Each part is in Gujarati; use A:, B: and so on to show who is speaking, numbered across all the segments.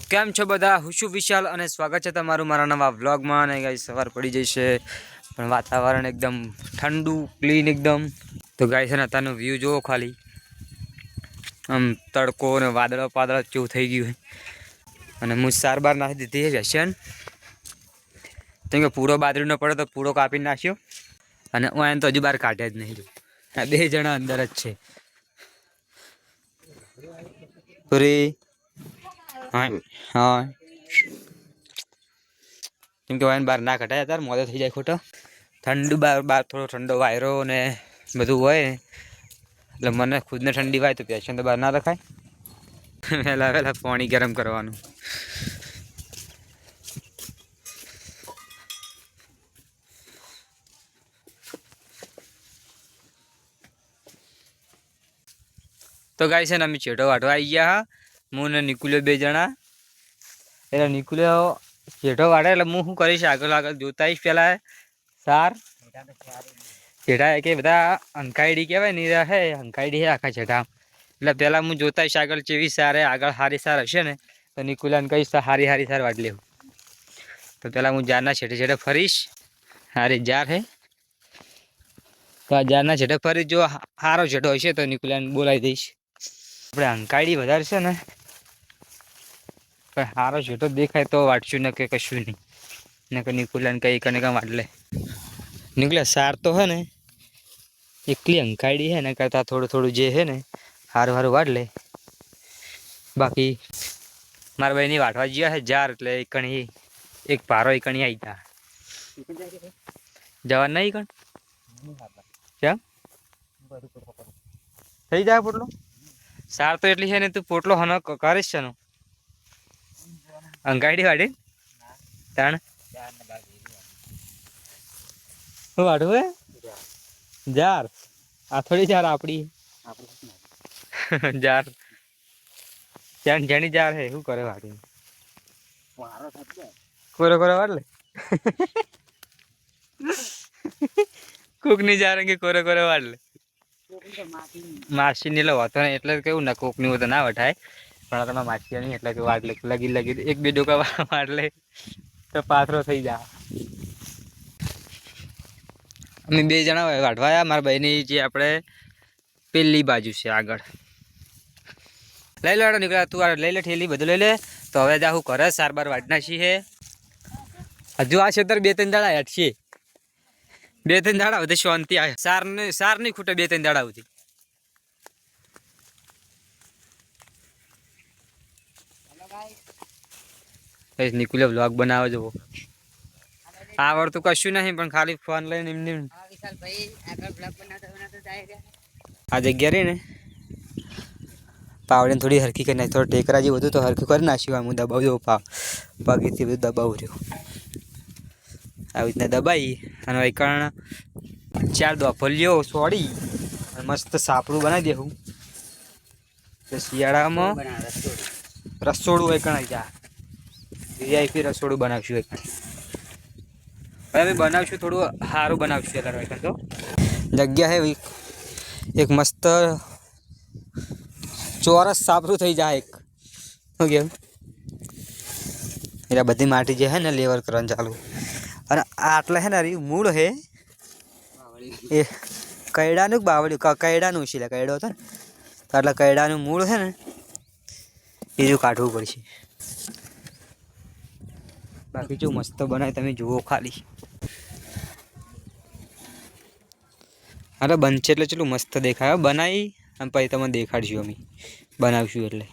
A: કેમ છો બધા? હું છું વિશાલ અને સ્વાગત છે તમારું મારા નવા વ્લોગમાં અને ગાઈ સવાર પડી જશે પણ વાતાવરણ એકદમ ઠંડુ ક્લીન એકદમ. તો ગાઈ છે ને અત્યારનો વ્યૂ જુઓ ખાલી. આમ તડકો ને વાદળો પાદળો જેવું થઈ ગયું અને હું સાર બાર નાખી દીધી છે વેસન કેમ કે પૂરો બાદરીનો પડે તો પૂરો કાપી નાખ્યો. અને હું એને તો હજુ બહાર કાઢ્યા જ નહીં બે જણા અંદર જ છે. પૂરી હા. હા. કેમ કે વાયન બહાર ના કઢાય તાર મોદો થઈ જાય ખોટો. ઠંડુ બહાર બહાર થોડો ઠંડો વાયરો ને બધું હોય. ને એટલે મને ખુદને ઠંડી વાય તો પેશન તો બહાર ના રખાય. વહેલા વહેલા પાણી ગરમ કરવાનું. તો ગાય છે ને અમે ચેટો વાટવા આવી ગયા હા. હું ને નિકુલ્યો બે જણા. એટલે નિકુલ્યો જેઠો વાળે એટલે હું શું કરીશ? આગળ આગળ જોતા પહેલાં સાર. જેઠા કે બધા હંકાઈડી કહેવાય ને હે હંકાઈડી હે આખા જેઠા એટલે પહેલાં હું જોતા આગળ ચેવી સારે, આગળ સારી સાર હશે ને, તો નિકુલાને કહીશ તો હારી હારી સાર વાટ લેવું. તો પહેલાં હું જારના છેટે છેટે ફરીશ. હારી જાર હે. તો આ જારના છેટે ફરી, જો સારો છેટો હશે તો નિકુલાને બોલાવી દઈશ. આપણે હંકાઈડી વધારે છે ને પણ સારો છેટો દેખાય તો વાટશું ને કે કશું નહીં. ને કે નિકુલાને કંઈ કને કાં વાટલે. નીકળ્યા સાર તો હે ને એકલી હંકાઈડી હે ને કરતાં થોડું થોડું જે હે ને હારું હારું વાટ લે બાકી મારા ભાઈની વાટવા જ્યાં છે જાર એટલે એક કણી એક પારો એક કણી આવી તા જવા નહીં કણ? કેમ? થઈ જાય પોટલો? સાર તો એટલી છે ને તું પોટલો હનો કરીશ છે નો અંગાડી વાડી ત્રણ શું વાડું હે? જાર. આ થોડી જાર આપડી. જાર. ત્યાં જેની જાર હે શું કરે વાડી કોરો કોરો વાડ લે? કોકની જાર કે કોરો કોરો વાડ લે? માસી ની લો હતો ને એટલે કેવું ના કોકની બધા તો ના વટાય પણ તમે તમારે નહીં, એટલે કે વાડ લગી લગી, એક બે ડોકા માર લે, તો પાથરો થઈ જાય અમે બે જણા કાઢવા આવ્યા મારા ભાઈની જે આપણે પેલી બાજુ છે આગળ. લઈ લો નીકળ્યા, તું લઈ લે ઠેલી, બધું લઈ લે. તો હવે જા, હું કરે સાર બાર વાટના છીએ હજુ આ ક્ષેત્ર બે ત્રણ દાડા હેઠશે બે ત્રણ દાડા સુધી શાંતિ આવે સાર ને સાર નહીં ખૂટે બે ત્રણ દાડા સુધી. કઈ નિકુલે વ્લોગ બનાવે જવો આવડતું કશું નહીં, પણ ખાલી ફોન લઈને એમને એમ આ જગ્યા રહી ને. પાવડીને થોડી હરખી કરી નાખી, થોડું ટેકરા જેવું હતું તો હરખું કરી નાખ્યું હું દબાવ દઉં પાવ પગેથી બધું દબાવું રહ્યું આવી રીતના દબાઈ અને વૈકણ ચાર દોફલીઓ સોડી મસ્ત સાપડું બનાવી દેવું શિયાળામાં રસોડું એક જા. વીઆઈપી રસોડું બનાવશું એક. હવે બનાવશું થોડું સારું બનાવશું એટલે એક તો. જગ્યા હે એક- મસ્ત ચોરસ સાપરું થઈ જાય એક. શું કેમ? એટલે બધી માટી જે હે ને લેવર કરવાનું ચાલુ. અને આટલા હે ને અરે મૂળ હે. એ કૈડાનું ક- કૈડાનું છે એટલે કૈડો હતો ને. તો આટલા કૈડાનું મૂળ છે ને એ જો કાઢવું પડશે. બાકી જો મસ્ત બનાય તમે જુઓ ખાલી. અરે બનશે એટલે ચેટલું મસ્ત દેખાય. બનાવી અને પછી તમને દેખાડશું અમે. બનાવશું એટલે.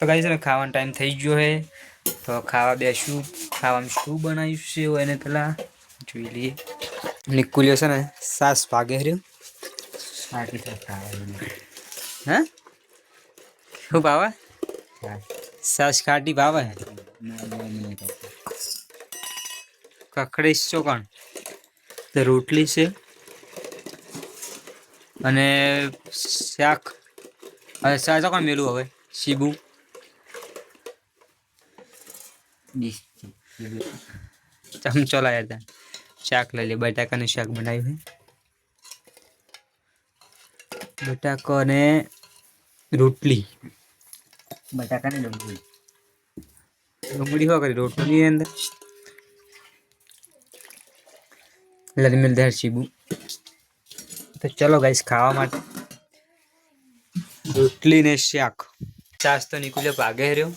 A: તો કાંઈ છે ખાવાનો ટાઈમ થઈ ગયો હે. તો ખાવા બેસું. ખાવામાં શું બનાવ્યું છે એને પહેલાં જોઈ લઈએ. નિકુલ્યો છે ને સાસ ભાગે રહ્યો હા? શું ભાવે સાસ ખાટી ભાવે કકડીશ ચોકણ તો રોટલી છે અને શાક હવે શાક ચોકણ મેલું હવે શીબુ ચમચો લાયા હતા શાક લઈ લે બટાકાનું શાક બનાવ્યું બટાકો અને રોટલી બટાકાની ડુંગળી. ડુંગળી હોય કરી, રોટલી અંદર. લરમિલદાર શીબુ તો ચલો ગાઈસ ખાવા માટે. રોટલી ને શાક. ચાસ તો નીકળ્યો ભાગે રહ્યો.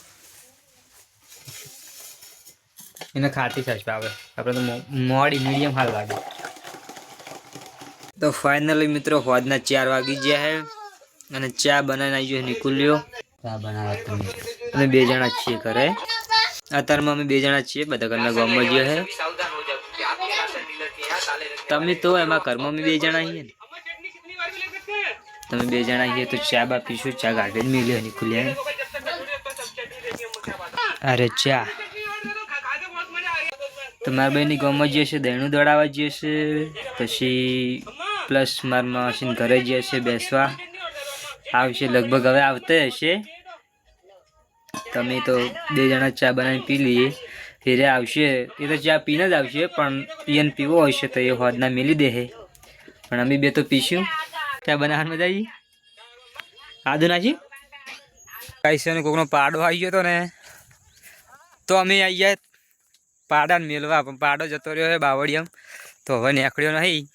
A: એને ખાતી છાશ ભાવે. આપણે તો મોડી, મીડિયમ હાલ લાગે તો ફાઇનલી મિત્રો, હોદના ચાર વાગી ગયા છે અને ચા બનાવીને આવી ગયો નીકળ્યો અમે બે જણા છીએ ઘરે. અત્યારમાં અમે બે જણા છીએ, બધા ઘરના ગામમાં જ્યો હે તમે તો એમાં ઘરમાં અમે બે જણા છીએ ને. તમે બે જણા છીએ તો ચા બા પીશું, ચા ગાર્ડન મિલ્યો ખુલ્યા અરે ચા. તમારા બેની ગામમાં જે છે દહીણું દોડાવવા જે છે પછી પ્લસ મારા માસીને ઘરે જે છે બેસવા. આવશે. લગભગ હવે આવતે હશે. તમે તો બે જણા ચા બનાવીને પી લઈએ. ફેરે આવશે. એ તો ચા પીને જ આવશે, પણ પીએન પીવો હશે તો એ હોદના મેલી દે હે. પણ અમે બે તો પીશું. ચા બનાવવાની મજા આવી આદુ નાખી કાંઈ કોકનો પાડો આવી ગયો ને. તો અમે આવી ગયા પાડાને મેળવા પણ પાડો જતો રહ્યો હે બાવળિયામ. તો હવે નેકળ્યો નહીં.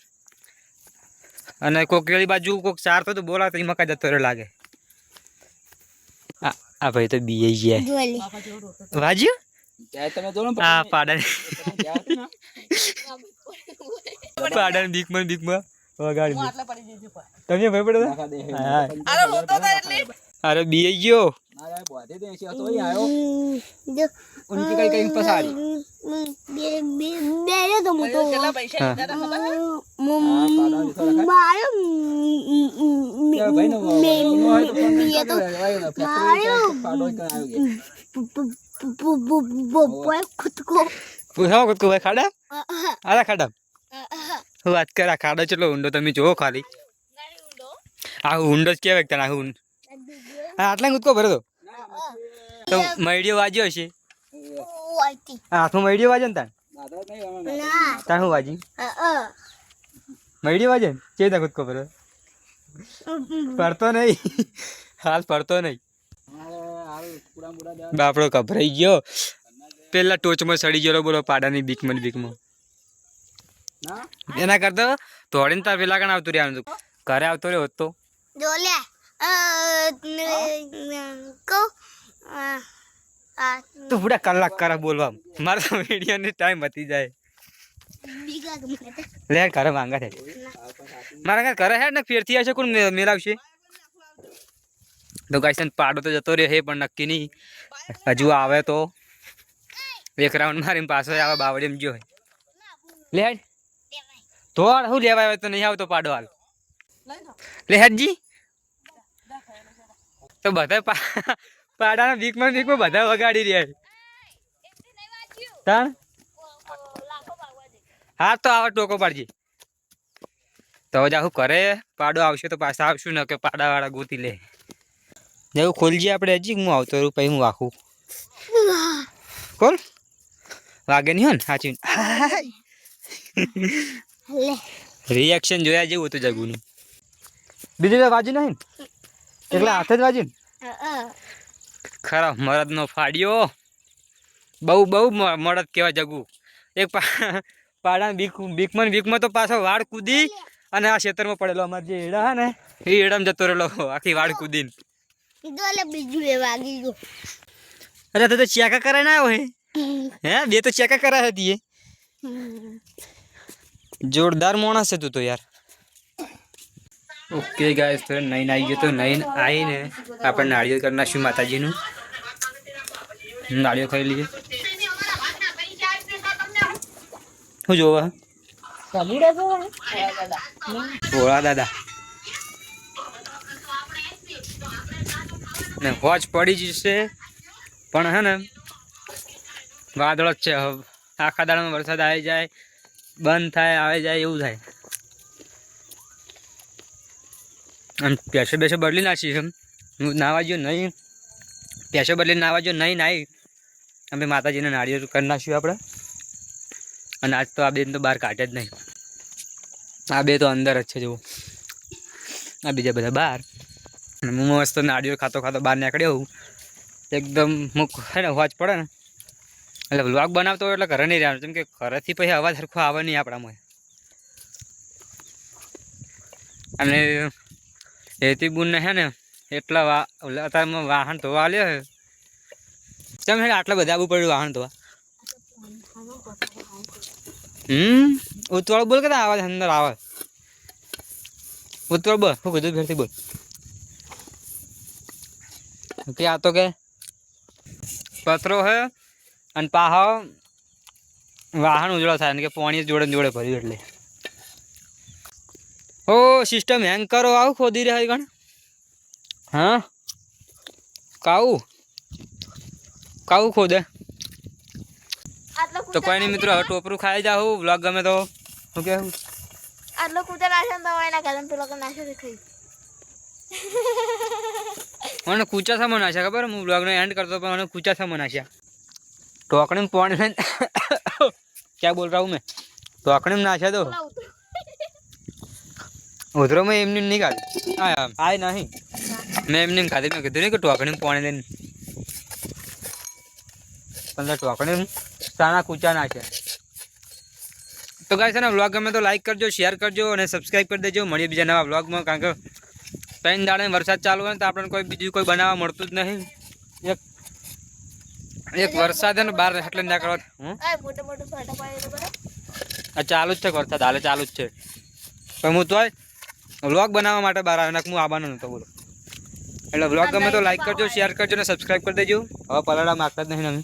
A: અને કોઈક પેલી બાજુ કોઈક ચાર તો બોલા તો મકા જતો રહ્યો લાગે. આ આ ભાઈ તો બીએ ગયા. વાજ્યું? આ પાડા. પાડા બીકમાં બીકમાં વગાડી તમે ભાઈ પડે અરે બીએ ગયો. પૂછાવો કુદકો ભાઈ ખાડા આલા ખાડા હું વાત કર ખાડો ચેટલો ઊંડો તમે જોવો ખાલી આ ઊંડો જ કહેવાય તને આ ઊંડ હા આટલા કૂદકો ભરે તો. મૈડીઓ વાજ્યો હશે. હાથમાં મૈડીઓ વાજે ને તાણ? તાણ શું વાજી? મૈડીઓ વાજે? ને કે તા કૂદકો ભરે પડતો નહીં. હાલ પડતો નહીં. બાપડો ગભરાઈ ગયો. પેલા ટોચમાં સડી ગયો બોલો પાડાની બીકમાં ને બીકમાં. એના કરતા દોડીને તાર પેલા કણ આવતું રહ્યા ઘરે આવતો રહ્યો હોત તો તું પૂરા કલાક કરા બોલવા. મારે તો વિડીયોની ટાઈમ બતી જાય? લે કરે માંગા છે. મારા ઘર કરે હે ને ફેરથી આવશે કોણ મે- મેલાવશે? તો ગાઈસન પાડો તો જતો રહે પણ નક્કી નહીં. હજુ આવે તો. એક રાઉન્ડ મારીને પાછો આવે બાવડી એમ જો લે. તો શું લેવા આવે તો નહીં આવતો પાડો હાલ. લે હેડજી. તો બધા પાડાના બીકમાં બીકમાં બધા વગાડી રહ્યા. તાણ? હા તો આવા ટોકો પાડજે. તો હવે જાહું કરે પાડો આવશે તો પાછા આવશું ને કે પાડા વાળા ગોતી લે. જેવું ખોલજે આપણે હજી હું આવતો રહું પછી હું વાખું. કોલ વાગે નહીં હો ને સાચી. રિએક્શન જોયા જેવું હતું જગુનું. બીજું તો બાજુ નહીં? ને? એકલા હાથે જ વાજ્યું ને? ખરા મરદનો ફાડ્યો. બહુ બહુ મરદ કહેવાય જગુ. એક પાડા બીક બીકમાં બીકમાં તો પાછો વાળ કૂદી અને આ ખેતરમાં પડેલો અમારે જે એડા હે ને એ એડામાં જતો રહેલો આખી વાળ કૂદીને.
B: ya bagi
A: અરે તો તો ચેકા કરે ના હોય હે હે બે તો ચેકા કરાય હતી એ. જોરદાર માણસ છે તું તો યાર. ઓકે ગાય તો નઈન આવી ગયો તો નહીં આવીને આપણે નાળિયેર કરી નાખ્યું માતાજીનું. નાળિયેર ખાઈ લઈએ. શું જોવા? ભોળા દાદા. ને હોજ પડી જશે પણ હે ને, વાદળ જ છે. આખા દાડામાં વરસાદ આવી જાય, બંધ થાય, આવે જાય, એવું થાય. આમ પેસો બેસો બદલી નાખી છે હું નાવા જો નહીં. પેસો બદલી નાવા જો નહીં નાહી અમે માતાજીને નાળિયેર કરી નાખ્યું આપણે. અને આજ તો આ બેન તો બહાર કાઢે જ નહીં. આ બે તો અંદર જ છે, જુઓ. આ બીજા બધા બહાર. અને હું મસ્ત નાળિયેર ખાતો ખાતો બહાર નીકળ્યો હું એકદમ મુક હે ને અવાજ પડે ને. એટલે વ્લોગ બનાવતો હોય એટલે ઘરે નહીં રહેવાનું. કેમ કે ઘરેથી પછી અવાજ સરખો આવે નહીં આપણામાં. અને હેતી બુનને હે ને, એટલા અત્યારમાં વાહન ધોવા આલ્યો હે કેમ હે આટલા બધા આવું પડ્યું વાહન ધોવા? હમ? ઉતવાળ બોલ કે આવાજ અંદર આવે? ઉતવાળ બોલ, હું કીધું ફેરથી બોલ. કે આ તો કે પથરો હે અને પાહો વાહન ઉજળો થાય કે પાણી જોડે જોડે ભર્યું એટલે. ઓ સિસ્ટમ હેંગ કરો આવું ખોદી રહ્યા ગણ. હા? કાવું? કાવું ખોદે? તો કોઈ નહીં મિત્રો હવે ટોપરું ખાઈ જાઉં વ્લોગ ગમે તો. શું કેવું
B: આટલો કૂતર નાશે તો દવાઈ ના કરે પેલો કે નાશે ખાઈ.
A: મને કૂચા સામે નાખ્યા ખબર? હું બ્લોગનો એન્ડ કરતો પણ મને કૂચા સામે નાખ્યા. ટોકણી પાણી લઈને ક્યાં બોલ રહા હું મેં? ટોકણી નાખ્યા તો. ઉધરો મેં એમને નહીં ખાધી હા આય નહીં મેં એમને એમ ખાધી મેં કીધું નહીં કે ટોકણી પાણી લઈને પણ ટોકણી સાના કૂચા નાખ્યા તો ગાય છે ને વ્લોગ ગમે તો લાઈક કરજો શેર કરજો અને સબસ્ક્રાઈબ કરી દેજો મળીએ બીજા નવા વ્લોગમાં કારણ કે ત્રણ દાડે વરસાદ ચાલુ હોય ને તો આપણને કોઈ બીજું કોઈ બનાવવા મળતું જ નહીં એક એક વરસાદ હે ને બહાર એટલે ના કરવા હું
B: એ મોટો મોટો ફાટા પાડે તો બરાબર
A: આ ચાલુ જ છે વરસાદ હાલે ચાલુ જ છે પણ હું તોય વ્લોગ બનાવવા માટે બહાર આવ્યો. નાખ હું આવવાનો નહોતો બોલો. એટલે વ્લોગ ગમે તો લાઈક કરજો શેર કરજો અને સબસ્ક્રાઈબ કરી દેજો. હવે પલાડા માગતા જ નહીં અમે.